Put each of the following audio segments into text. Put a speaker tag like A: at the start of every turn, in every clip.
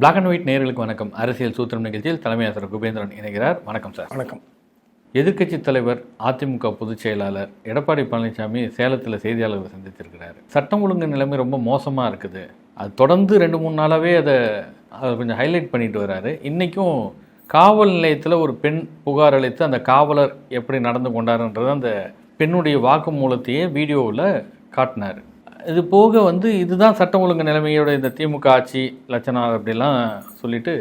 A: Black and white நேயர்களுக்கு வணக்கம். அரசியல் சூத்திரம் நிகழ்ச்சியில் தலைமை ஆசிரியர் குபேந்திரன் இணைகிறார். வணக்கம் சார்.
B: வணக்கம்.
A: எதிர்க்கட்சி தலைவர் அதிமுக பொதுச் செயலாளர் எடப்பாடி பழனிசாமி சேலத்தில் செய்தியாளர்களை சந்தித்திருக்கிறார். சட்டம் ஒழுங்கு நிலைமை ரொம்ப மோசமாக இருக்குது. அது தொடர்ந்து ரெண்டு மூணு நாளாகவே அதை அதை கொஞ்சம் ஹைலைட் பண்ணிட்டு வராரு. இன்றைக்கும் காவல் நிலையத்தில் ஒரு பெண் புகார் அளித்து அந்த காவலர் எப்படி நடந்து கொண்டாருன்றது அந்த பெண்ணுடைய வாக்குமூலத்தையே வீடியோவில் காட்டினார். இது போக வந்து இதுதான் சட்டம் ஒழுங்கு நிலைமையோட இந்த திமுக ஆட்சி லட்சணம் அப்படிலாம் சொல்லிட்டு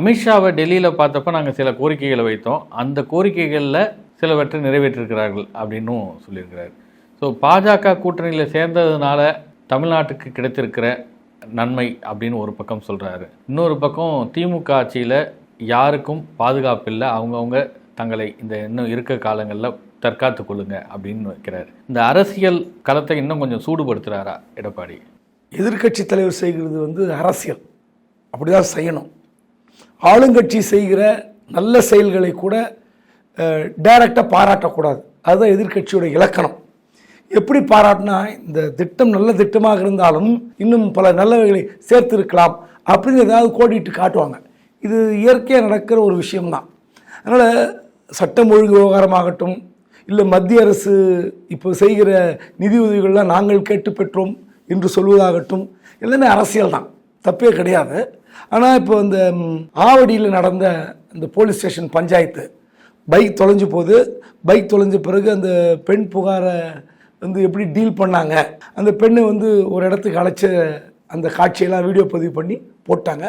A: அமித்ஷாவை டெல்லியில் பார்த்தப்ப நாங்கள் சில கோரிக்கைகளை வைத்தோம். அந்த கோரிக்கைகளில் சிலவற்றை நிறைவேற்றிருக்கிறார்கள் அப்படின்னும் சொல்லியிருக்கிறார். ஸோ பாஜக கூட்டணியில் சேர்ந்ததுனால தமிழ்நாட்டுக்கு கிடைத்திருக்கிற நன்மை அப்படின்னு ஒரு பக்கம் சொல்கிறாரு இன்னொரு பக்கம் திமுக ஆட்சியில் யாருக்கும் பாதுகாப்பு இல்லை. அவங்கவுங்க தங்களை இந்த இன்னும் இருக்க காலங்களில் தற்காத்து கொள்ளுங்க அப்படின்னு வைக்கிறார். இந்த அரசியல் களத்தை இன்னும் கொஞ்சம் சூடுபடுத்துகிறாரா எடப்பாடி?
B: எதிர்க்கட்சி தலைவர் செய்கிறது வந்து அரசியல். அப்படிதான் செய்யணும். ஆளுங்கட்சி செய்கிற நல்ல செயல்களை கூட டைரக்டாக பாராட்டக்கூடாது. அதுதான் எதிர்க்கட்சியோட இலக்கணம். எப்படி பாராட்டினா இந்த திட்டம் நல்ல திட்டமாக இருந்தாலும் இன்னும் பல நல்லவைகளை சேர்த்திருக்கலாம் அப்படின்னு ஏதாவது கோடிட்டு காட்டுவாங்க. இது இயற்கையாக நடக்கிற ஒரு விஷயம்தான். அதனால் சட்டம் ஒழுங்கு விவகாரமாகட்டும் இல்லை மத்திய அரசு இப்போ செய்கிற நிதி உதவிகள்லாம் நாங்கள் கேட்டு பெற்றோம் என்று சொல்வதாகட்டும் எல்லாமே அரசியல் தான் தப்பே கிடையாது. ஆனால் இப்போ இந்த ஆவடியில் நடந்த அந்த போலீஸ் ஸ்டேஷன் பஞ்சாயத்து பைக் தொலைஞ்சு போகுது. பைக் தொலைஞ்ச பிறகு அந்த பெண் புகாரை வந்து எப்படி டீல் பண்ணாங்க? அந்த பெண்ணை வந்து ஒரு இடத்துக்கு அழைச்ச அந்த காட்சியெல்லாம் வீடியோ பதிவு பண்ணி போட்டாங்க.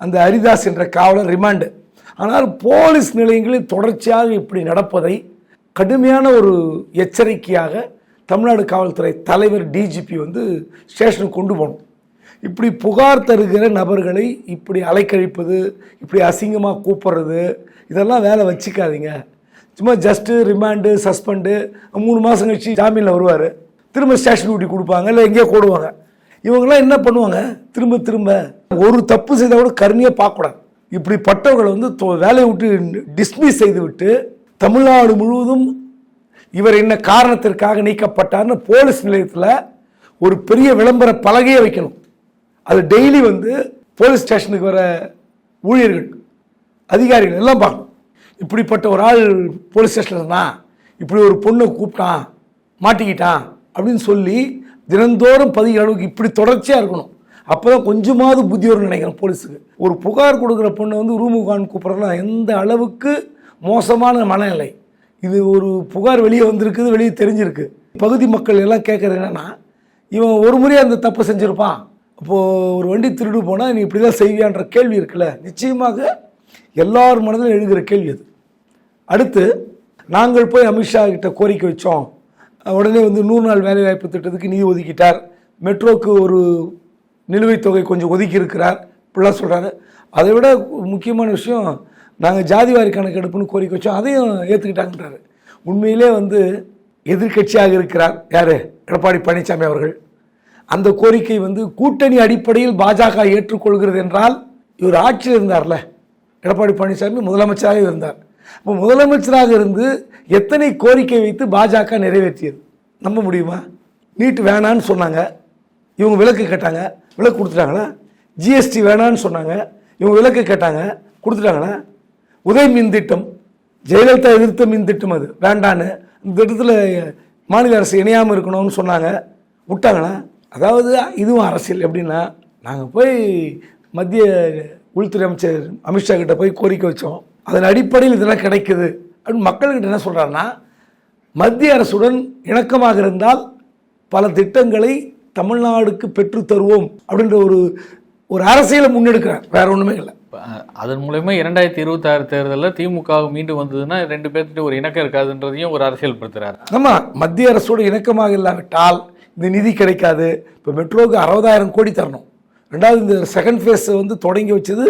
B: அந்த ஹரிதாஸ் என்ற காவலர் ரிமாண்டு. ஆனால் போலீஸ் நிலையங்களில் தொடர்ச்சியாக இப்படி நடப்பதை கடுமையான ஒரு எச்சரிக்கையாக தமிழ்நாடு காவல்துறை தலைவர் டிஜிபி வந்து ஸ்டேஷனுக்கு கொண்டு போகணும் இப்படி புகார் தருகிற நபர்களை இப்படி அலைக்கழிப்பது இப்படி அசிங்கமாக கூப்பிட்றது இதெல்லாம் வேலை வச்சுக்காதீங்க. சும்மா ஜஸ்ட்டு ரிமாண்டு சஸ்பெண்டு மூணு மாதம் கழிச்சு ஜாமீனில் வருவார். திரும்ப ஸ்டேஷன் டியூட்டி கொடுப்பாங்க இல்லை எங்கேயோ போடுவாங்க. இவங்கெல்லாம் என்ன பண்ணுவாங்க? திரும்ப திரும்ப ஒரு தப்பு செய்தால் கூட கருணையாக பார்க்கக்கூடாது. இப்படிப்பட்டவர்களை வந்து தொ- வேலையை விட்டு டிஸ்மிஸ் செய்து விட்டு தமிழ்நாடு முழுவதும் இவர் என்ன காரணத்திற்காக நீக்கப்பட்டார்னு போலீஸ் நிலையத்தில் ஒரு பெரிய விளம்பர பலகையை வைக்கணும். அது டெய்லி வந்து போலீஸ் ஸ்டேஷனுக்கு வர ஊழியர்கள் அதிகாரிகள் எல்லாம் பார்க்கணும். இப்படிப்பட்ட ஒரு ஆள் போலீஸ் ஸ்டேஷனில் இருந்தான் இப்படி ஒரு பொண்ணை கூப்பிட்டான் மாட்டிக்கிட்டான் அப்படின்னு சொல்லி தினந்தோறும் பதிகிற அளவுக்கு இப்படி தொடர்ச்சியாக இருக்கணும். அப்போ தான் கொஞ்சமாவது புத்தி வரும்னு நினைக்கிறேன் போலீஸுக்கு. ஒரு புகார் கொடுக்குற பொண்ணை வந்து ரூமுகான் கூப்பிட்றதுலாம் எந்த அளவுக்கு மோசமான மனநிலை. இது ஒரு புகார் வெளியே வந்திருக்குது வெளியே தெரிஞ்சிருக்கு. பகுதி மக்கள் எல்லாம் கேட்குறது என்னென்னா இவன் ஒரு முறையாக அந்த தப்பு செஞ்சுருப்பான். அப்போது ஒரு வண்டி திருடு போனால் நீ இப்படி தான் செய்வியான்ற கேள்வி இருக்குல்ல? நிச்சயமாக எல்லார் மனதிலும் எழுகிற கேள்வி அது. அடுத்து நாங்கள் போய் அமித்ஷா கிட்ட கோரிக்கை வச்சோம். உடனே வந்து நூறு நாள் வேலைவாய்ப்பு திட்டத்துக்கு நிதி ஒதுக்கிட்டார். மெட்ரோக்கு ஒரு நிலுவைத் தொகை கொஞ்சம் ஒதுக்கி இருக்கிறார். இப்படிலாம் சொல்கிறாரு அதை விட முக்கியமான விஷயம் நாங்கள் ஜாதிவாரி கணக்கெடுப்புன்னு கோரிக்கை வச்சோம் அதையும் ஏற்றுக்கிட்டாங்கன்றாரு உண்மையிலே வந்து எதிர்க்கட்சியாக இருக்கிறார் யார்? எடப்பாடி பழனிசாமி அவர்கள். அந்த கோரிக்கை வந்து கூட்டணி அடிப்படையில் பாஜக ஏற்றுக்கொள்கிறது என்றால் இவர் ஆட்சியில் இருந்தார்ல. எடப்பாடி பழனிசாமி முதலமைச்சராக இருந்தார். இப்போ முதலமைச்சராக இருந்து எத்தனை கோரிக்கை வைத்து பாஜக நிறைவேற்றியது? நம்ப முடியுமா? நீட் வேணான்னு சொன்னாங்க. இவங்க விலக்கு கேட்டாங்க. விலக்கு கொடுத்துட்டாங்களா? ஜிஎஸ்டி வேணான்னு சொன்னாங்க. இவங்க விலக்கு கேட்டாங்க. கொடுத்துட்டாங்களா? உதய் மின் திட்டம் ஜெயலலிதா எதிர்த்த மின் திட்டம் அது. வேண்டான்னு. இந்த திட்டத்தில் மாநில அரசு இணையாமல் இருக்கணும்னு சொன்னாங்க. விட்டாங்கன்னா அதாவது இதுவும் அரசியல் எப்படின்னா நாங்கள் போய் மத்திய உள்துறை அமைச்சர் அமித்ஷா கிட்ட போய் கோரிக்கை வச்சோம். அதன் அடிப்படையில் இதெல்லாம் கிடைக்குது. அப்படின்னு மக்கள்கிட்ட என்ன சொல்கிறாருன்னா மத்திய அரசுடன் இணக்கமாக இருந்தால் பல திட்டங்களை தமிழ்நாடுக்கு பெற்று தருவோம் அப்படின்ற ஒரு ஒரு அரசியலை முன்னெடுக்கிறார். வேற ஒன்றுமே இல்லை.
A: அதன் மூலயமா இரண்டாயிரத்தி இருபத்தாறு தேர்தலில் திமுக மீண்டும் வந்ததுன்னா ரெண்டு பேர்த்துட்டு ஒரு இணக்கம் இருக்காதுன்றதையும் ஒரு அரசியல் படுத்துறாரு
B: ஆமாம் மத்திய அரசோடு இணக்கமாக இல்லாவிட்டால் இந்த நிதி கிடைக்காது. இப்போ மெட்ரோவுக்கு அறுபதாயிரம் கோடி தரணும். ரெண்டாவது இந்த செகண்ட் ஃபேஸ் வந்து தொடங்கி வச்சது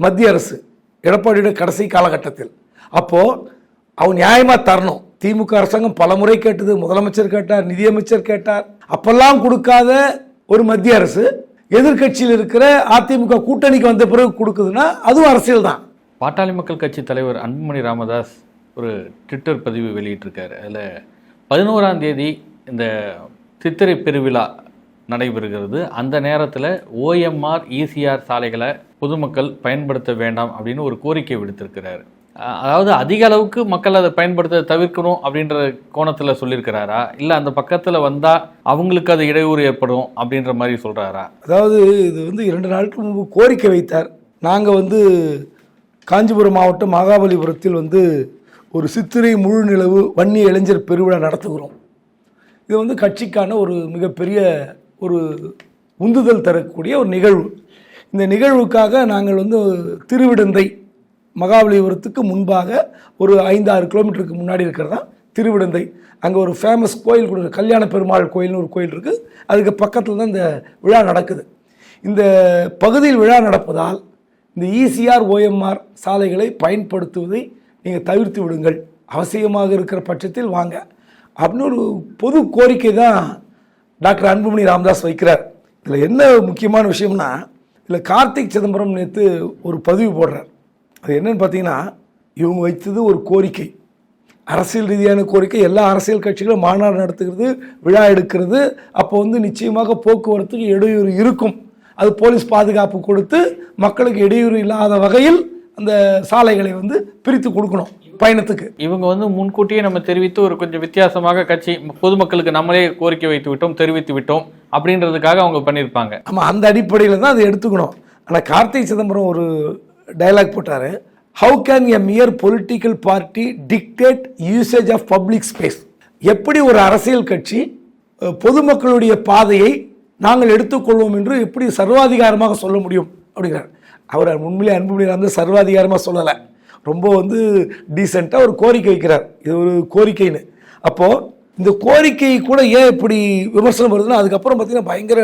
B: மத்திய அரசு எடப்பாடியோட கடைசி காலகட்டத்தில். அப்போது அவன் நியாயமாக தரணும். திமுக அரசாங்கம் பல முறை கேட்டது முதலமைச்சர் கேட்டார் நிதியமைச்சர் கேட்டார். அப்பெல்லாம் கொடுக்காத ஒரு மத்திய அரசு எதிர்க்கட்சியில் இருக்கிற அதிமுக கூட்டணிக்கு வந்த பிறகு கொடுக்குதுன்னா அதுவும் அரசியல் தான்.
A: பாட்டாளி மக்கள் கட்சி தலைவர் அன்புமணி ராமதாஸ் ஒரு ட்விட்டர் பதிவு வெளியிட்டிருக்காரு. அதில் பதினோராம் தேதி இந்த சித்திரை பெருவிழா நடைபெறுகிறது. அந்த நேரத்தில் ஓஎம்ஆர் இசிஆர் சாலைகளை பொதுமக்கள் பயன்படுத்த வேண்டாம் அப்படின்னு ஒரு கோரிக்கை விடுத்திருக்கிறார். அதாவது அதிக அளவுக்கு மக்கள் அதை பயன்படுத்த தவிர்க்கணும் அப்படின்ற கோணத்தில் சொல்லியிருக்கிறாரா? இல்லை அந்த பக்கத்தில் வந்தால் அவங்களுக்கு அது இடையூறு ஏற்படும் அப்படின்ற மாதிரி சொல்கிறாரா
B: அதாவது இது வந்து இரண்டு நாட்கள் முன்பு கோரிக்கை வைத்தார். நாங்கள் வந்து காஞ்சிபுரம் மாவட்டம் மகாபலிபுரத்தில் வந்து ஒரு சித்திரை முழு நிலவு வன்னி இளைஞர் பெருவிழா நடத்துகிறோம். இது வந்து கட்சிக்கான ஒரு மிகப்பெரிய ஒரு உந்துதல் தரக்கூடிய ஒரு நிகழ்வு. இந்த நிகழ்வுக்காக நாங்கள் வந்து திருவிடந்தை மகாபலிபுரத்துக்கு முன்பாக ஒரு ஐந்து ஆறு கிலோமீட்டருக்கு முன்னாடி இருக்கிறது? தான் திருவிடந்தை. அங்கே ஒரு ஃபேமஸ் கோயில் கூட கல்யாண பெருமாள் கோயில்னு ஒரு கோயில் இருக்குது அதுக்கு பக்கத்தில் தான் இந்த விழா நடக்குது. இந்த பகுதியில் விழா நடப்பதால் இந்த இசிஆர் ஓஎம்ஆர் சாலைகளை பயன்படுத்துவதை நீங்கள் தவிர்த்து விடுங்கள். அவசியமாக இருக்கிற பட்சத்தில் வாங்க. அப்படின்னு ஒரு பொது கோரிக்கை தான் டாக்டர் அன்புமணி ராமதாஸ் வைக்கிறார். இதில் என்ன முக்கியமான விஷயம்னா இதில் கார்த்திக் சிதம்பரம் நேற்று ஒரு பதிவு போடுறார். அது என்னன்னு பார்த்தீங்கன்னா இவங்க வைத்தது ஒரு கோரிக்கை. அரசியல் ரீதியான கோரிக்கை. எல்லா அரசியல் கட்சிகளும் மாநாடு நடத்துகிறது விழா எடுக்கிறது. அப்போ வந்து நிச்சயமாக போக்குவரத்துக்கு இடையூறு இருக்கும். அது போலீஸ் பாதுகாப்பு கொடுத்து மக்களுக்கு இடையூறு இல்லாத வகையில் அந்த சாலைகளை வந்து பிரித்து கொடுக்கணும் பயணத்துக்கு.
A: இவங்க வந்து முன்கூட்டியே நம்ம தெரிவித்து ஒரு கொஞ்சம் வித்தியாசமாக கட்சி பொதுமக்களுக்கு நம்மளே கோரிக்கை வைத்து விட்டோம் தெரிவித்து விட்டோம் அப்படின்றதுக்காக அவங்க பண்ணியிருப்பாங்க.
B: ஆமாம் அந்த அடிப்படையில் தான் அதை எடுத்துக்கணும். ஆனால் கார்த்திக் சிதம்பரம் ஒரு டயலாக் போட்டார். How can a mere political party dictate usage of public space எப்படி ஒரு அரசியல் கட்சி பொதுமக்களுடைய பாதையை நாங்கள் எடுத்துக்கொள்வோம் என்று எப்படி சர்வாதிகாரமாக சொல்ல முடியும்? அப்படிங்கிறார். அவர் உண்மையிலே அன்புமணி வந்து சர்வாதிகாரமாக சொல்லலை. ரொம்ப வந்து டீசெண்டாக ஒரு கோரிக்கை வைக்கிறார். இது ஒரு கோரிக்கைன்னு. அப்போது இந்த கோரிக்கை கூட ஏன் இப்படி விமர்சனம் வருதுன்னா அதுக்கப்புறம் பார்த்திங்கன்னா பயங்கர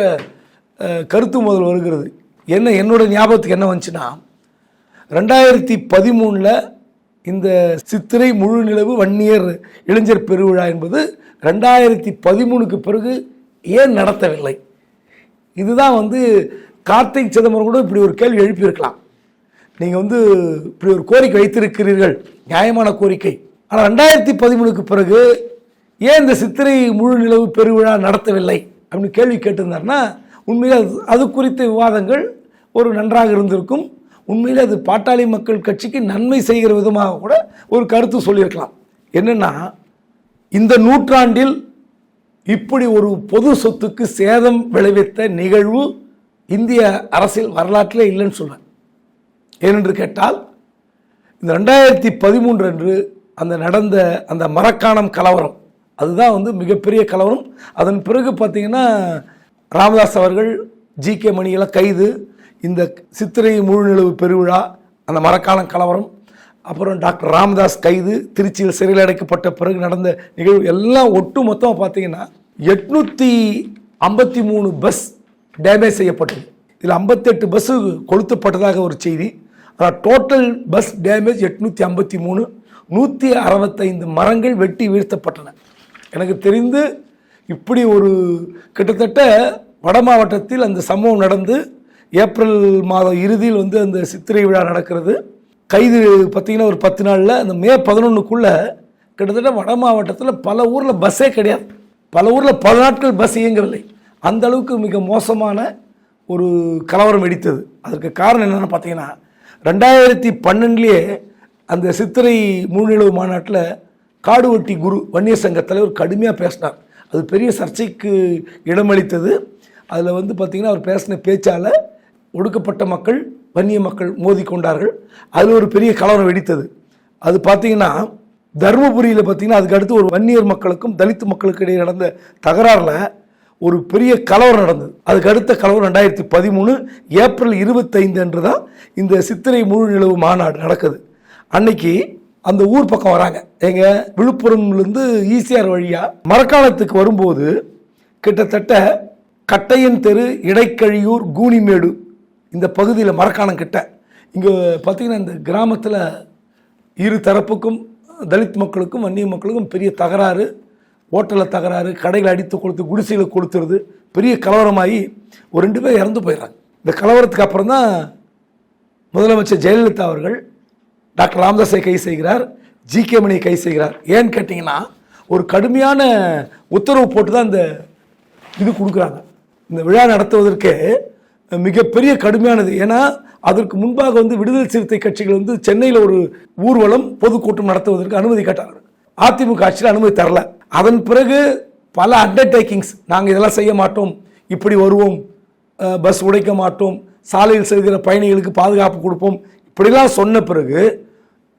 B: கருத்து முதல் வருகிறது. என்ன என்னோடய ஞாபகத்துக்கு என்ன வந்துச்சுன்னா ரெண்டாயிரத்தி பதிமூணில் இந்த சித்திரை முழு நிலவு வன்னியர் இளைஞர் பெருவிழா என்பது ரெண்டாயிரத்தி பதிமூணுக்கு பிறகு ஏன் நடத்தவில்லை? இதுதான் வந்து கார்த்திக் சிதம்பரம் கூட இப்படி ஒரு கேள்வி எழுப்பியிருக்கலாம். நீங்கள் வந்து இப்படி ஒரு கோரிக்கை வைத்திருக்கிறீர்கள் நியாயமான கோரிக்கை. ஆனால் ரெண்டாயிரத்தி பதிமூணுக்கு பிறகு ஏன் இந்த சித்திரை முழு நிலவு பெருவிழா நடத்தவில்லை அப்படின்னு கேள்வி கேட்டிருந்தாருன்னா உண்மையில் அது அது குறித்த விவாதங்கள் ஒரு நன்றாக இருந்திருக்கும். உண்மையில் அது பாட்டாளி மக்கள் கட்சிக்கு நன்மை செய்கிற விதமாக கூட ஒரு கருத்து சொல்லியிருக்கலாம். என்னென்னா இந்த நூற்றாண்டில் இப்படி ஒரு பொது சொத்துக்கு சேதம் விளைவித்த நிகழ்வு இந்திய அரசியல் வரலாற்றில் இல்லைன்னு சொல்வேன் ஏனென்று கேட்டால் இந்த ரெண்டாயிரத்தி பதிமூன்று அன்று அந்த நடந்த அந்த மரக்காணம் கலவரம் அதுதான் வந்து மிகப்பெரிய கலவரம். அதன் பிறகு பார்த்திங்கன்னா ராமதாஸ் அவர்கள் ஜி கே மணியெல்லாம் கைது இந்த சித்திரை முழுநிலவு பெருவிழா அந்த மரக்காலம் கலவரம் அப்புறம் டாக்டர் ராமதாஸ் கைது திருச்சியில் சிறையில் அடைக்கப்பட்ட பிறகு நடந்த நிகழ்வு எல்லாம் ஒட்டு மொத்தமாக பார்த்தீங்கன்னா எட்நூற்றி ஐம்பத்தி மூணு பஸ் டேமேஜ் செய்யப்பட்டது. இதில் ஐம்பத்தெட்டு பஸ்ஸு கொளுத்தப்பட்டதாக ஒரு செய்தி. ஆனால் டோட்டல் பஸ் டேமேஜ் எட்நூற்றி ஐம்பத்தி மூணு நூற்றி அறுபத்தைந்து மரங்கள் வெட்டி வீழ்த்தப்பட்டன. எனக்கு தெரிந்து இப்படி ஒரு கிட்டத்தட்ட வட மாவட்டத்தில் அந்த சம்பவம் நடந்து ஏப்ரல் மாதம் இறுதியில் வந்து அந்த சித்திரை விழா நடக்கிறது. கைது பார்த்திங்கன்னா ஒரு பத்து நாளில் அந்த மே பதினொன்றுக்குள்ளே கிட்டத்தட்ட வட மாவட்டத்தில் பல ஊரில் பஸ்ஸே கிடையாது. பல ஊரில் பல நாட்கள் பஸ் இயங்கவில்லை. அந்த அளவுக்கு மிக மோசமான ஒரு கலவரம் வெடித்தது. அதற்கு காரணம் என்னென்னு பார்த்தீங்கன்னா ரெண்டாயிரத்தி பன்னெண்டுலேயே அந்த சித்திரை முழுநிலவு மாநாட்டில் காடுவட்டி குரு வன்னிய சங்க தலைவர் கடுமையாக பேசினார். அது பெரிய சர்ச்சைக்கு இடமளித்தது. அதில் வந்து பார்த்திங்கன்னா அவர் பேசின பேச்சால் ஒடுக்கப்பட்ட மக்கள் வன்னிய மக்கள் மோதி கொண்டார்கள். அதில் ஒரு பெரிய கலவரம் வெடித்தது. அது பார்த்தீங்கன்னா தருமபுரியில் பார்த்தீங்கன்னா அதுக்கு அடுத்து ஒரு வன்னியர் மக்களுக்கும் தலித் மக்களுக்கு இடையே நடந்த தகராறில் ஒரு பெரிய கலவரம் நடந்தது. அதுக்கு அடுத்த கலவரம் ரெண்டாயிரத்தி பதிமூணு ஏப்ரல் இருபத்தைந்து அன்று தான் இந்த சித்திரை முழு நிலவு மாநாடு நடக்குது. அன்னைக்கு அந்த ஊர் பக்கம் வராங்க. எங்கள் விழுப்புரம்லேருந்து ஈசிஆர் வழியாக மரக்காலத்துக்கு வரும்போது கிட்டத்தட்ட கட்டையன் தெரு இடைக்கழியூர் கூனிமேடு இந்த பகுதியில் மரக்காணம் கிட்ட. இங்கே பார்த்தீங்கன்னா இந்த கிராமத்தில் இரு தரப்புக்கும் தலித் மக்களுக்கும் வன்னிய மக்களுக்கும் பெரிய தகராறு. ஓட்டலில் தகராறு கடைகளை அடித்து கொடுத்து குடிசையில் கொடுத்துருது பெரிய கலவரமாகி ஒரு ரெண்டு பேர் இறந்து போயிடுறாங்க. இந்த கலவரத்துக்கு அப்புறம் தான் முதலமைச்சர் ஜெயலலிதா அவர்கள் டாக்டர் ராமதாஸை கை செய்கிறார் ஜி கே மணியை கை செய்கிறார். ஏன்னு கேட்டிங்கன்னா ஒரு கடுமையான உத்தரவு போட்டு தான் இந்த இது கொடுக்குறாங்க. இந்த விழா நடத்துவதற்கு மிகப்பெரிய கடுமையானது. ஏன்னா அதற்கு முன்பாக வந்து விடுதலை சிறுத்தை கட்சிகள் வந்து சென்னையில் ஒரு ஊர்வலம் பொதுக்கூட்டம் நடத்துவதற்கு அனுமதி கேட்டார்கள். அதிமுக ஆட்சியில் அனுமதி தரல. அதன் பிறகு பல அண்டர்டேக்கிங்ஸ் நாங்கள் இதெல்லாம் செய்ய மாட்டோம் இப்படி வருவோம் பஸ் உடைக்க மாட்டோம் சாலையில் செல்கிற பயணிகளுக்கு பாதுகாப்பு கொடுப்போம் இப்படிலாம் சொன்ன பிறகு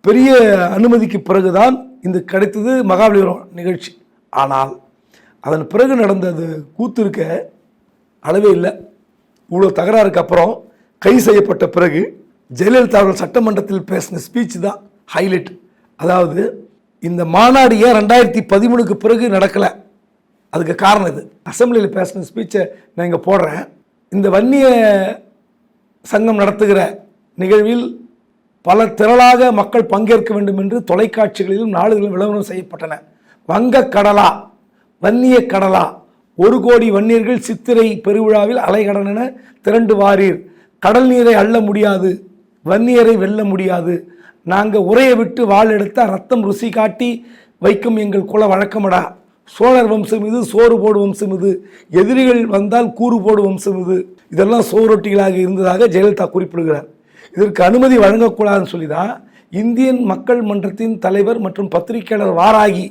B: பெரிய அனுமதிக்கு பிறகுதான் இந்த கிடைத்தது மகாபலிபுரம் நிகழ்ச்சி. ஆனால் அதன் பிறகு நடந்தது கூத்து இருக்க அளவே இல்லை. இவ்வளோ தகராறுக்கு அப்புறம் கைது செய்யப்பட்ட பிறகு ஜெயலலிதா அவர்கள் சட்டமன்றத்தில் பேசின ஸ்பீச் தான் ஹைலைட் அதாவது இந்த மாநாடு ஏன் ரெண்டாயிரத்தி பதிமூணுக்கு பிறகு நடக்கலை? அதுக்கு காரணம் இது. அசெம்பிளியில் பேசின ஸ்பீச்சை நான் இங்கே போடுறேன். இந்த வன்னிய சங்கம் நடத்துகிற நிகழ்வில் பல திரளாக மக்கள் பங்கேற்க வேண்டும் என்று தொலைக்காட்சிகளிலும் நாடுகளிலும் விளம்பரம் செய்யப்பட்டன. வங்க கடலா வன்னிய கடலா ஒரு கோடி வன்னியர்கள் சித்திரை பெருவிழாவில் அலைகடனென திரண்டு வாரீர். கடல் நீரை அள்ள முடியாது வன்னியரை வெல்ல முடியாது. நாங்கள் உரையை விட்டு வாள் எடுத்தால் ரத்தம் ருசி காட்டி வைக்கும் எங்கள் குல வழக்கமடா. சோழர் வம்சம் இது சோறு போடு வம்சம் இது. எதிரிகள் வந்தால் கூறு போடு வம்சம் இது. இதெல்லாம் சோரொட்டிகளாக இருந்ததாக ஜெயலலிதா குறிப்பிடுகிறார். இதற்கு அனுமதி வழங்கக்கூடாதுன்னு சொல்லி தான் இந்தியன் மக்கள் மன்றத்தின் தலைவர் மற்றும் பத்திரிகையாளர் வாராகி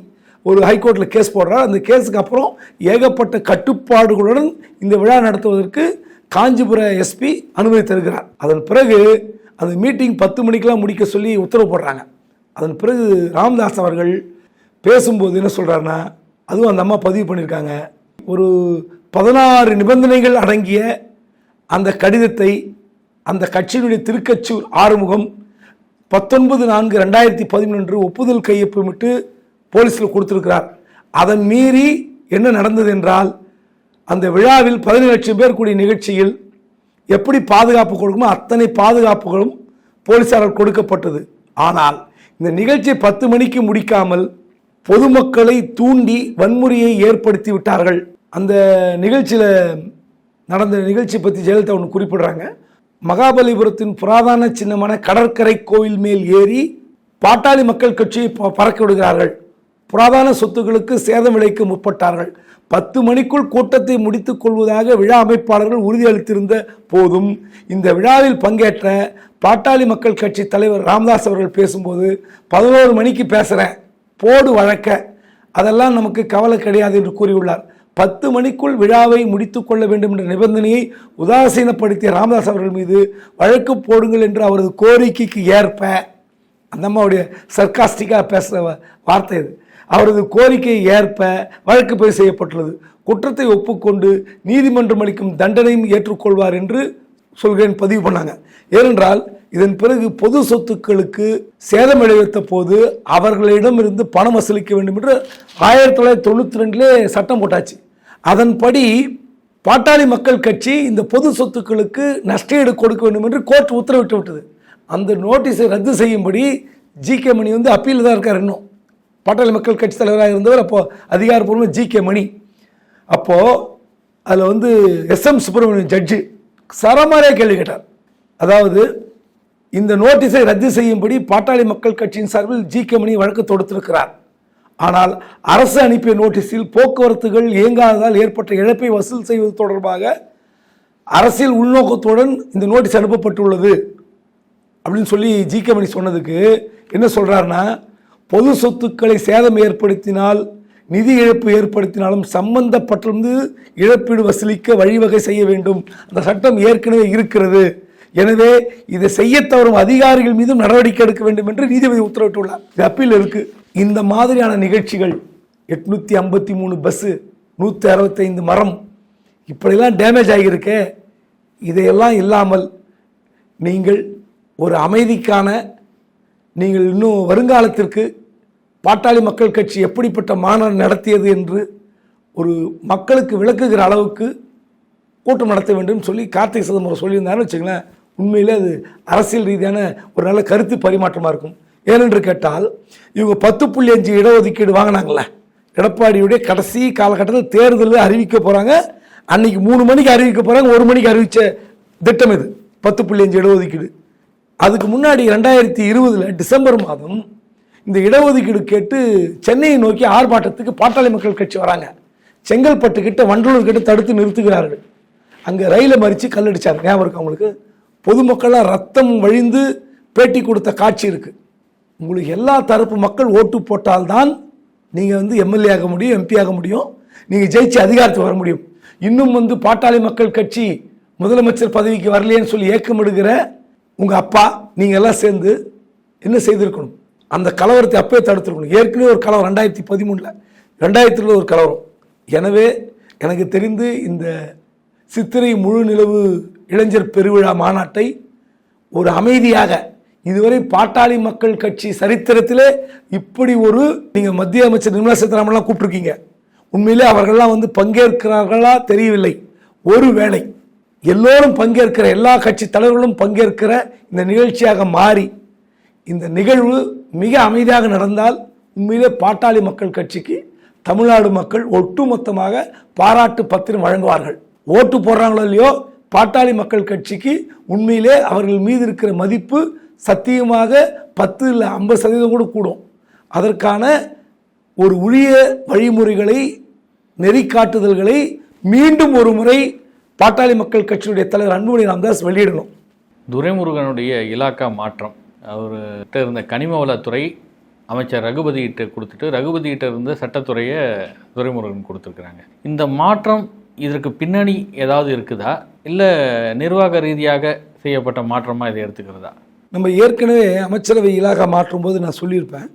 B: ஒரு ஹைகோர்ட்டில் கேஸ் போடுறார் அந்த கேஸுக்கு அப்புறம் ஏகப்பட்ட கட்டுப்பாடுகளுடன் இந்த விழா நடத்துவதற்கு காஞ்சிபுர எஸ்பி அனுமதி தருகிறார். அதன் பிறகு அந்த மீட்டிங் பத்து மணிக்கெலாம் முடிக்க சொல்லி உத்தரவு போடுறாங்க. அதன் பிறகு ராம்தாஸ் அவர்கள் பேசும்போது என்ன சொல்கிறாருன்னா அதுவும் அந்த அம்மா பதிவு பண்ணியிருக்காங்க. ஒரு பதினாறு நிபந்தனைகள் அடங்கிய அந்த கடிதத்தை அந்த கட்சியினுடைய திருக்கச்சூர் ஆறுமுகம் பத்தொன்பது நான்கு ரெண்டாயிரத்தி பதிமூன்று ஒப்புதல் கையொப்பமிட்டு போலீஸில் கொடுத்துருக்கிறார். அதன் மீறி என்ன நடந்தது என்றால் அந்த விழாவில் பதினேழு லட்சம் பேர் கூடிய நிகழ்ச்சியில் எப்படி பாதுகாப்பு கொடுக்குமோ அத்தனை பாதுகாப்புகளும் போலீசாரால் கொடுக்கப்பட்டது. ஆனால் இந்த நிகழ்ச்சியை பத்து மணிக்கு முடிக்காமல் பொதுமக்களை தூண்டி வன்முறையை ஏற்படுத்தி விட்டார்கள். அந்த நிகழ்ச்சியில் நடந்த நிகழ்ச்சி பற்றி ஜெயலலிதா ஒன்று குறிப்பிடுறாங்க. மகாபலிபுரத்தின் புராதன சின்னமான கடற்கரை கோயில் மேல் ஏறி பாட்டாளி மக்கள் கட்சியை ப- பறக்க விடுகிறார்கள். புராதன சொத்துக்களுக்கு சேதம் விளைக்க முற்பட்டார்கள். பத்து மணிக்குள் கூட்டத்தை முடித்துக் கொள்வதாக விழா அமைப்பாளர்கள் உறுதியளித்திருந்த போதும் இந்த விழாவில் பங்கேற்ற பாட்டாளி மக்கள் கட்சி தலைவர் ராமதாஸ் அவர்கள் பேசும்போது பதினோரு மணிக்கு பேசுகிறேன் போடு வழக்க. அதெல்லாம் நமக்கு கவலை கிடையாது என்று கூறியுள்ளார். பத்து மணிக்குள் விழாவை முடித்துக் கொள்ள வேண்டும் என்ற நிபந்தனையை உதாசீனப்படுத்திய ராமதாஸ் அவர்கள் மீது வழக்கு போடுங்கள் என்று அவரது கோரிக்கைக்கு ஏற்ப அந்த அம்மாவுடைய சர்க்காஸ்டிக்காக பேசுகிற வார்த்தை இது. அவரது கோரிக்கையை ஏற்ப வழக்கு பதிவு செய்யப்பட்டுள்ளது. குற்றத்தை ஒப்புக்கொண்டு நீதிமன்றம் அளிக்கும் தண்டனையும் ஏற்றுக்கொள்வார் என்று சொல்கிறேன் பதிவு பண்ணாங்க. ஏனென்றால் இதன் பிறகு பொது சொத்துக்களுக்கு சேதம் விளைவித்த போது அவர்களிடமிருந்து பணம் வசூலிக்க வேண்டும் என்று ஆயிரத்தி தொள்ளாயிரத்தி தொண்ணூற்றி ரெண்டிலே சட்டம் போட்டாச்சு. அதன்படி பாட்டாளி மக்கள் கட்சி இந்த பொது சொத்துக்களுக்கு நஷ்டஈடு கொடுக்க வேண்டும் என்று கோர்ட் உத்தரவிட்டு விட்டது. அந்த நோட்டீஸை ரத்து செய்யும்படி ஜி கே மணி வந்து அப்பீல் தான் இருக்கார் இன்னும். பாட்டாளி மக்கள் கட்சி தலைவராக இருந்தவர் அப்போது அதிகாரப்பூர்வமாக ஜி கே மணி. அப்போது அதில் வந்து எஸ்எம் சுப்பிரமணியன் ஜட்ஜு சரமாரியாக கேள்வி கேட்டார். அதாவது இந்த நோட்டீஸை ரத்து செய்யும்படி பாட்டாளி மக்கள் கட்சியின் சார்பில் ஜி கே மணி வழக்கு தொடுத்திருக்கிறார். ஆனால் அரசு அனுப்பிய நோட்டீஸில் போக்குவரத்துகள் இயங்காததால் ஏற்பட்ட இழப்பை வசூல் செய்வது தொடர்பாக அரசியல் உள்நோக்கத்துடன் இந்த நோட்டீஸ் அனுப்பப்பட்டுள்ளது. அப்படின்னு சொல்லி ஜி கே மணி சொன்னதுக்கு என்ன சொல்கிறாருன்னா பொது சொத்துக்களை சேதம் ஏற்படுத்தினால் நிதி இழப்பு ஏற்படுத்தினாலும் சம்பந்தப்பட்டிருந்து இழப்பீடு வசூலிக்க வழிவகை செய்ய வேண்டும். அந்த சட்டம் ஏற்கனவே இருக்கிறது. எனவே இதை செய்ய தவறும் அதிகாரிகள் மீதும் நடவடிக்கை எடுக்க வேண்டும் என்று நீதிபதி உத்தரவிட்டுள்ளார். இது அப்பீல் இருக்கு. இந்த மாதிரியான நிகழ்ச்சிகள் எட்நூத்தி ஐம்பத்தி மூணு பஸ்ஸு நூற்றி அறுபத்தைந்து மரம் இப்படிலாம் டேமேஜ் ஆகியிருக்கே. இதையெல்லாம் இல்லாமல் நீங்கள் ஒரு அமைதிக்கான நீங்கள் இன்னும் வருங்காலத்திற்கு பாட்டாளி மக்கள் கட்சி எப்படிப்பட்ட மாநாடு நடத்தியது என்று ஒரு மக்களுக்கு விளக்குகிற அளவுக்கு கூட்டம் நடத்த வேண்டும் சொல்லி கார்த்திக் சிதம்பரம் சொல்லியிருந்தாருன்னு வச்சுங்களேன் உண்மையிலே அது அரசியல் ரீதியான ஒரு நல்ல கருத்து பரிமாற்றமாக இருக்கும். ஏனென்று கேட்டால் இவங்க பத்து புள்ளி அஞ்சு இடஒதுக்கீடு வாங்கினாங்களே எடப்பாடியுடைய கடைசி காலகட்டத்தில் தேர்தலில் அறிவிக்க போகிறாங்க அன்னைக்கு மூணு மணிக்கு அறிவிக்க போகிறாங்க ஒரு மணிக்கு அறிவித்த திட்டம் இது. பத்து புள்ளி அஞ்சு இடஒதுக்கீடு. அதுக்கு முன்னாடி ரெண்டாயிரத்தி இருபதில் டிசம்பர் மாதம் இந்த இடஒதுக்கீடு கேட்டு சென்னையை நோக்கி ஆர்ப்பாட்டத்துக்கு பாட்டாளி மக்கள் கட்சி வராங்க. செங்கல்பட்டு கிட்ட வண்டலூர் கிட்ட தடுத்து நிறுத்துகிறார்கள். அங்கே ரயிலை மறித்து கல்லடிச்சாங்க. ஞாபகம் இருக்கு அவங்களுக்கு பொதுமக்களாக ரத்தம் வழிந்து பேட்டி கொடுத்த காட்சி இருக்குது உங்களுக்கு எல்லா தரப்பு மக்கள் ஓட்டு போட்டால்தான் நீங்கள் வந்து எம்எல்ஏ ஆக முடியும் எம்பி ஆக முடியும். நீங்கள் ஜெயிச்சு அதிகாரத்துக்கு வர முடியும். இன்னும் வந்து பாட்டாளி மக்கள் கட்சி முதலமைச்சர் பதவிக்கு வரலையேன்னு சொல்லி ஏக்கமிடுகிற உங்கள் அப்பா நீங்கள் எல்லாம் சேர்ந்து என்ன செய்திருக்கணும்? அந்த கலவரத்தை அப்பவே தடுத்துருக்கணும். ஏற்கனவே ஒரு கலவரம் ரெண்டாயிரத்தி பதிமூணில் ரெண்டாயிரத்தில் ஒரு கலவரம். எனவே எனக்கு தெரிந்து இந்த சித்திரை முழு நிலவு இளைஞர் பெருவிழா மாநாட்டை ஒரு அமைதியாக இதுவரை பாட்டாளி மக்கள் கட்சி சரித்திரத்திலே இப்படி ஒரு நீங்கள் மத்திய அமைச்சர் நிர்மலா சீதாராமன்லாம் கூப்பிட்ருக்கீங்க உண்மையிலே அவர்கள்லாம் வந்து பங்கேற்கிறார்களா தெரியவில்லை. ஒரு வேளை எல்லோரும் பங்கேற்கிற எல்லா கட்சி தலைவர்களும் பங்கேற்கிற இந்த நிகழ்ச்சியாக மாறி இந்த நிகழ்வு மிக அமைதியாக நடந்தால் உண்மையிலே பாட்டாளி மக்கள் கட்சிக்கு தமிழ்நாடு மக்கள் ஒட்டுமொத்தமாக பாராட்டு பத்திரம் வழங்குவார்கள். ஓட்டு போடுறாங்களோ இல்லையோ பாட்டாளி மக்கள் கட்சிக்கு உண்மையிலே அவர்கள் மீது இருக்கிற மதிப்பு சத்தியமாக பத்து இல்லை ஐம்பது சதவீதம் கூட கூடும். அதற்கான ஒரு உரிய வழிமுறைகளை நெறிக்காட்டுதல்களை மீண்டும் ஒரு முறை பாட்டாளி மக்கள் கட்சியுடைய தலைவர் அன்புமணி ராமதாஸ் வெளியிடணும்.
A: துரைமுருகனுடைய இலாக்கா மாற்றம். அவர்கிட்ட இருந்த கனிம வளத்துறை அமைச்சர் ரகுபதியிட்ட கொடுத்துட்டு ரகுபதியிட்ட இருந்த சட்டத்துறையை துரைமுருகன் கொடுத்துருக்குறாங்க. இந்த மாற்றம் இதற்கு பின்னணி ஏதாவது இருக்குதா? இல்லை நிர்வாக ரீதியாக செய்யப்பட்ட மாற்றமாக இதை எடுத்துக்கிறதா?
B: நம்ம ஏற்கனவே அமைச்சரவை இலாக மாற்றும் போது நான் சொல்லியிருப்பேன்.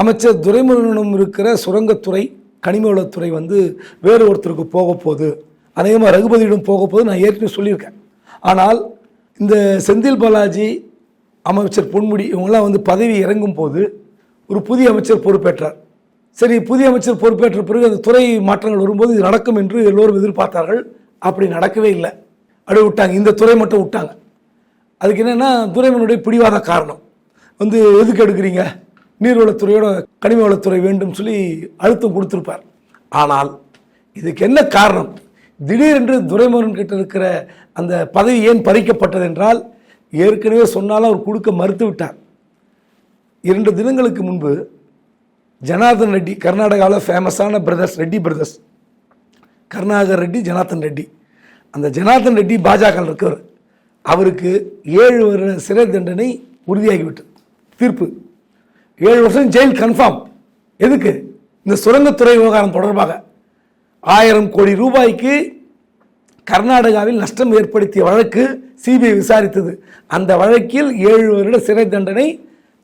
B: அமைச்சர் துரைமுருகனும் இருக்கிற சுரங்கத்துறை கனிமவளத்துறை வந்து வேறு ஒருத்தருக்கு போக போகுது. அநேகமாக ரகுபதியிடம் போக நான் ஏற்கனவே சொல்லியிருக்கேன். ஆனால் இந்த செந்தில் பாலாஜி அமைச்சர் பொன்முடி இவங்கெல்லாம் வந்து பதவி இறங்கும் போது ஒரு புதிய அமைச்சர் பொறுப்பேற்றார். சரி புதிய அமைச்சர் பொறுப்பேற்ற பிறகு அந்த துறை மாற்றங்கள் வரும்போது இது நடக்கும் என்று எல்லோரும் எதிர்பார்த்தார்கள். அப்படி நடக்கவே இல்லை. அப்படி விட்டாங்க. இந்த துறை மட்டும் விட்டாங்க. அதுக்கு என்னென்னா துரைமனுடைய பிடிவாத காரணம். வந்து எதுக்கு எடுக்கிறீங்க? நீர்வளத்துறையோட கனிம வளத்துறை வேண்டும் சொல்லி அழுத்தம் கொடுத்துருப்பார். ஆனால் இதுக்கு என்ன காரணம்? திடீரென்று துரைமுருகன் கிட்ட இருக்கிற அந்த பதவி ஏன் பறிக்கப்பட்டது என்றால் ஏற்கனவே சொன்னாலும் அவர் கொடுக்க மறுத்து விட்டார். இரண்டு தினங்களுக்கு முன்பு ஜனார்தன் ரெட்டி கர்நாடகாவில் ஃபேமஸான பிரதர்ஸ் ரெட்டி பிரதர்ஸ் கருணாகர் ரெட்டி ஜனார்தன் ரெட்டி. அந்த ஜனார்தன் ரெட்டி பாஜக இருக்கவர். அவருக்கு ஏழு வருட சிறை தண்டனை உறுதியாகிவிட்டது. தீர்ப்பு. ஏழு வருஷம் ஜெயில் கன்ஃபார்ம் எதுக்கு? இந்த சுரங்கத்துறை விவகாரம் தொடர்பாக. ஆயிரம் கோடி ரூபாய்க்கு கர்நாடகாவில் நஷ்டம் ஏற்படுத்திய வழக்கு சிபிஐ விசாரித்தது. அந்த வழக்கில் ஏழு வருட சிறை தண்டனை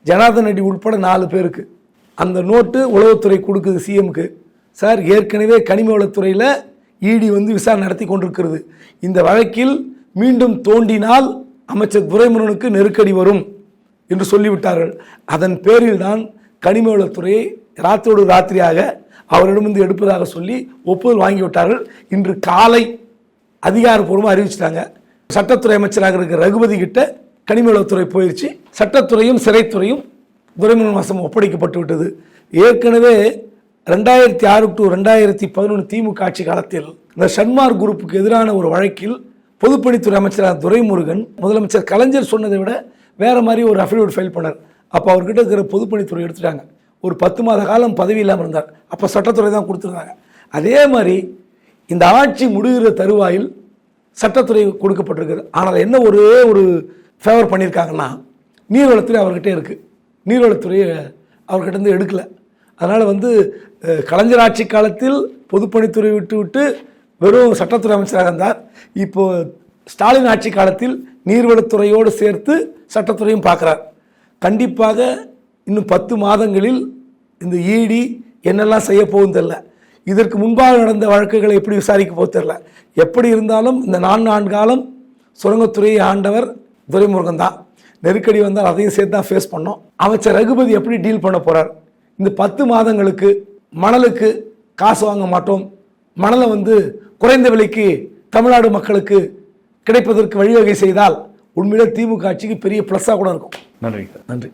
B: ஜனார்தன் ரெட்டி உட்பட நாலு பேருக்கு. அந்த நோட்டு உளவுத்துறை கொடுக்குது சிஎம்க்கு. சார் ஏற்கனவே கனிம வளத்துறையில் இடி வந்து விசாரணை நடத்தி கொண்டிருக்கிறது. இந்த வழக்கில் மீண்டும் தோண்டினால் அமைச்சர் துரைமுருகனுக்கு நெருக்கடி வரும் என்று சொல்லிவிட்டார்கள். அதன் பேரில் தான் கனிம வளத்துறையை ராத்திரோடு ராத்திரியாக அவரிடமிருந்து எடுப்பதாக சொல்லி ஒப்புதல் வாங்கிவிட்டார்கள். இன்று காலை அதிகாரப்பூர்வமாக அறிவிச்சிட்டாங்க. சட்டத்துறை அமைச்சராக இருக்கிற ரகுபதி கிட்ட கனிம வளத்துறை போயிடுச்சு சட்டத்துறையும் சிறைத்துறையும் துரைமுருகன் வாசம் ஒப்படைக்கப்பட்டு விட்டது. ஏற்கனவே ரெண்டாயிரத்தி ஆறு டு ரெண்டாயிரத்தி பதினொன்று திமுக ஆட்சி காலத்தில் இந்த ஷன்மார் குரூப்புக்கு எதிரான ஒரு வழக்கில் பொதுப்பணித்துறை அமைச்சராக துரைமுருகன் முதலமைச்சர் கலைஞர் சொன்னதை விட வேற மாதிரி ஒரு அஃபிடவிட் ஃபைல் பண்ணார். அப்போ அவர்கிட்ட இருக்கிற பொதுப்பணித்துறை எடுத்துட்டாங்க. ஒரு பத்து மாத காலம் பதவி இல்லாமல் இருந்தார். அப்போ சட்டத்துறை தான் கொடுத்துருந்தாங்க. அதே மாதிரி இந்த ஆட்சி முடிகிற தருவாயில் சட்டத்துறை கொடுக்கப்பட்டிருக்குது. ஆனால் என்ன ஒரே ஒரு ஃபேவர் பண்ணியிருக்காங்கன்னா நீர்வளத்துறை அவர்கிட்ட இருக்குது நீர்வளத்துறையை அவர்கிட்ட இருந்து எடுக்கலை. அதனால் வந்து கலைஞர் ஆட்சி காலத்தில் பொதுப்பணித்துறை விட்டு விட்டு வெறும் சட்டத்துறை அமைச்சராக இருந்தார். இப்போ ஸ்டாலின் ஆட்சி காலத்தில் நீர்வளத்துறையோடு சேர்த்து சட்டத்துறையும் பார்க்குறார். கண்டிப்பாக இன்னும் பத்து மாதங்களில் இந்த ஈடி என்னெல்லாம் செய்ய போகுது தெரில இதற்கு முன்பாக நடந்த வழக்குகளை எப்படி விசாரிக்க போக தெரில எப்படி இருந்தாலும் இந்த நான்கு ஆண்டு காலம் சுரங்கத்துறையை ஆண்டவர் துரைமுருகன் தான். நெருக்கடி வந்தால் அதையும் சேர்த்து தான் ஃபேஸ் பண்ணோம். அமைச்சர் ரகுபதி எப்படி டீல் பண்ண போறார்? இந்த பத்து மாதங்களுக்கு மணலுக்கு காசு வாங்க மாட்டோம். மணலை வந்து குறைந்த விலைக்கு தமிழ்நாடு மக்களுக்கு கிடைப்பதற்கு வழிவகை செய்தால் உண்மையிலே திமுக ஆட்சிக்கு பெரிய ப்ளஸ்ஸாக கூட இருக்கும்.
A: நன்றி.
B: நன்றி.